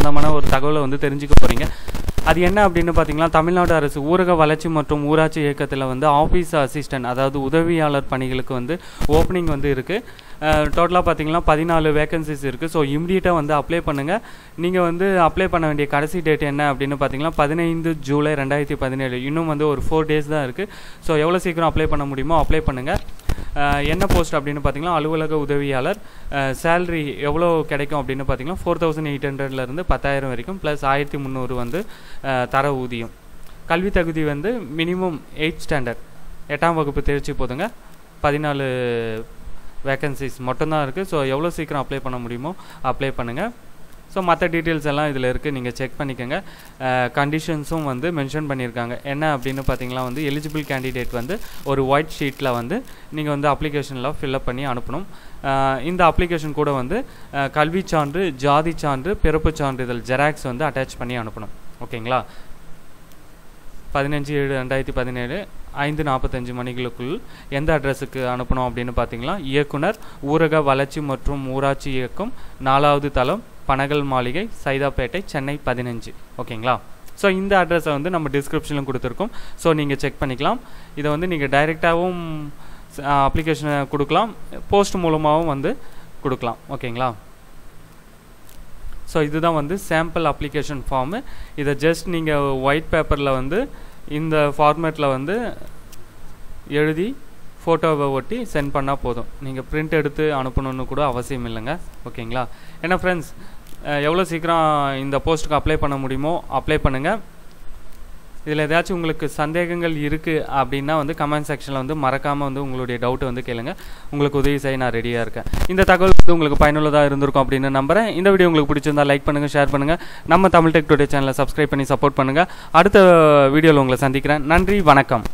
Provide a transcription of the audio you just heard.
சம்மந்தமான ஒரு தகவலை வந்து தெரிஞ்சுக்க போகிறீங்க அது என்ன அப்படின்னு பார்த்தீங்கன்னா தமிழ்நாடு அரசு ஊரக வளர்ச்சி மற்றும் ஊராட்சி இயக்கத்தில் வந்து ஆஃபீஸ் அசிஸ்டன்ட் அதாவது உதவியாளர் பணிகளுக்கு வந்து ஓப்பனிங் வந்து இருக்குது டோட்டலாக பார்த்தீங்கன்னா பதினாலு வேகன்சிஸ் இருக்குது ஸோ இம்மிடியட்டாக வந்து அப்ளை பண்ணுங்கள் நீங்கள் வந்து அப்ளை பண்ண வேண்டிய கடைசி டேட் என்ன அப்படின்னு பார்த்தீங்கன்னா பதினைந்து ஜூலை ரெண்டாயிரத்தி பதினேழு. இன்னும் வந்து ஒரு ஃபோர் டேஸ் தான் இருக்குது ஸோ எவ்வளோ சீக்கிரம் அப்ளை பண்ண முடியுமோ அப்ளை பண்ணுங்கள் என்ன போஸ்ட் அப்படின்னு பார்த்தீங்கன்னா அலுவலக உதவியாளர் சேலரி எவ்வளோ கிடைக்கும் அப்படின்னு பார்த்தீங்கன்னா ஃபோர் தௌசண்ட் எயிட் ஹண்ட்ரட்லேருந்து பத்தாயிரம் வரைக்கும் ப்ளஸ் ஆயிரத்தி முந்நூறு வந்து தர ஊதியம். கல்வி தகுதி வந்து மினிமம் எயிட் ஸ்டாண்டர்ட் எட்டாம் வகுப்பு தேர்ச்சி போதுங்க. பதினாலு வேக்கன்சிஸ் மட்டும்தான் இருக்குது ஸோ எவ்வளோ சீக்கிரம் அப்ளை பண்ண முடியுமோ அப்ளை பண்ணுங்கள் ஸோ மற்ற டீட்டெயில்ஸ் எல்லாம் இதில் இருக்குது நீங்கள் செக் பண்ணிக்கோங்க. கண்டிஷன்ஸும் வந்து மென்ஷன் பண்ணியிருக்காங்க. என்ன அப்படின்னு பார்த்தீங்கன்னா வந்து எலிஜிபிள் கேண்டிடேட் வந்து ஒரு ஒயிட் ஷீட்டில் வந்து நீங்கள் வந்து அப்ளிகேஷனில் ஃபில்அப் பண்ணி அனுப்பணும். இந்த அப்ளிகேஷன் கூட வந்து கல்வி சான்று ஜாதி சான்று பிறப்பு சான்றிதழ் ஜெராக்ஸ் வந்து அட்டாச் பண்ணி அனுப்பணும். ஓகேங்களா? பதினஞ்சு ஏழு ரெண்டாயிரத்தி பதினேழு ஐந்து நாற்பத்தஞ்சு மணிகளுக்குள் எந்த அட்ரஸுக்கு அனுப்பணும் அப்படின்னு பார்த்தீங்கன்னா இயக்குனர் ஊரக வளர்ச்சி மற்றும் ஊராட்சி இயக்கம் நாலாவது தளம் பனகல் மாளிகை சைதாப்பேட்டை சென்னை பதினஞ்சு. ஓகேங்களா? ஸோ இந்த அட்ரஸை வந்து நம்ம டிஸ்கிரிப்ஷனில் கொடுத்துருக்கோம். ஸோ நீங்கள் செக் பண்ணிக்கலாம். இதை வந்து நீங்கள் டைரெக்டாகவும் அப்ளிகேஷனை கொடுக்கலாம். போஸ்ட் மூலமாகவும் வந்து கொடுக்கலாம். ஓகேங்களா? ஸோ இதுதான் வந்து சாம்பிள் அப்ளிகேஷன் ஃபார்மு இதை ஜஸ்ட் நீங்கள் ஒயிட் பேப்பரில் வந்து இந்த ஃபார்மேட்டில் வந்து எழுதி ஃபோட்டோவை ஒட்டி சென்ட் பண்ணால் போதும். நீங்கள் பிரிண்ட் எடுத்து அனுப்பணுன்னு கூட அவசியம் இல்லைங்க. ஓகேங்களா? ஏன்னா ஃப்ரெண்ட்ஸ் எவ்வளோ சீக்கிரம் இந்த போஸ்ட்டுக்கு அப்ளை பண்ண முடியுமோ அப்ளை பண்ணுங்கள் இதில் ஏதாச்சும் உங்களுக்கு சந்தேகங்கள் இருக்குது அப்படின்னா வந்து கமெண்ட் செக்ஷனில் வந்து மறக்காமல் வந்து உங்களுடைய டவுட்டை வந்து கேளுங்கள் உங்களுக்கு உதவி செய்ய நான் ரெடியாக இருக்கேன். இந்த தகவல் வந்து உங்களுக்கு பயனுள்ளதாக இருந்திருக்கும் அப்படின்னு நம்புகிறேன் இந்த வீடியோ உங்களுக்கு பிடிச்சிருந்தா லைக் பண்ணுங்கள் ஷேர் பண்ணுங்கள் நம்ம தமிழ் டெக் டுடே சேனலை சப்ஸ்கிரைப் பண்ணி சப்போர்ட் பண்ணுங்கள் அடுத்த வீடியோவில் உங்களை சந்திக்கிறேன். நன்றி வணக்கம்.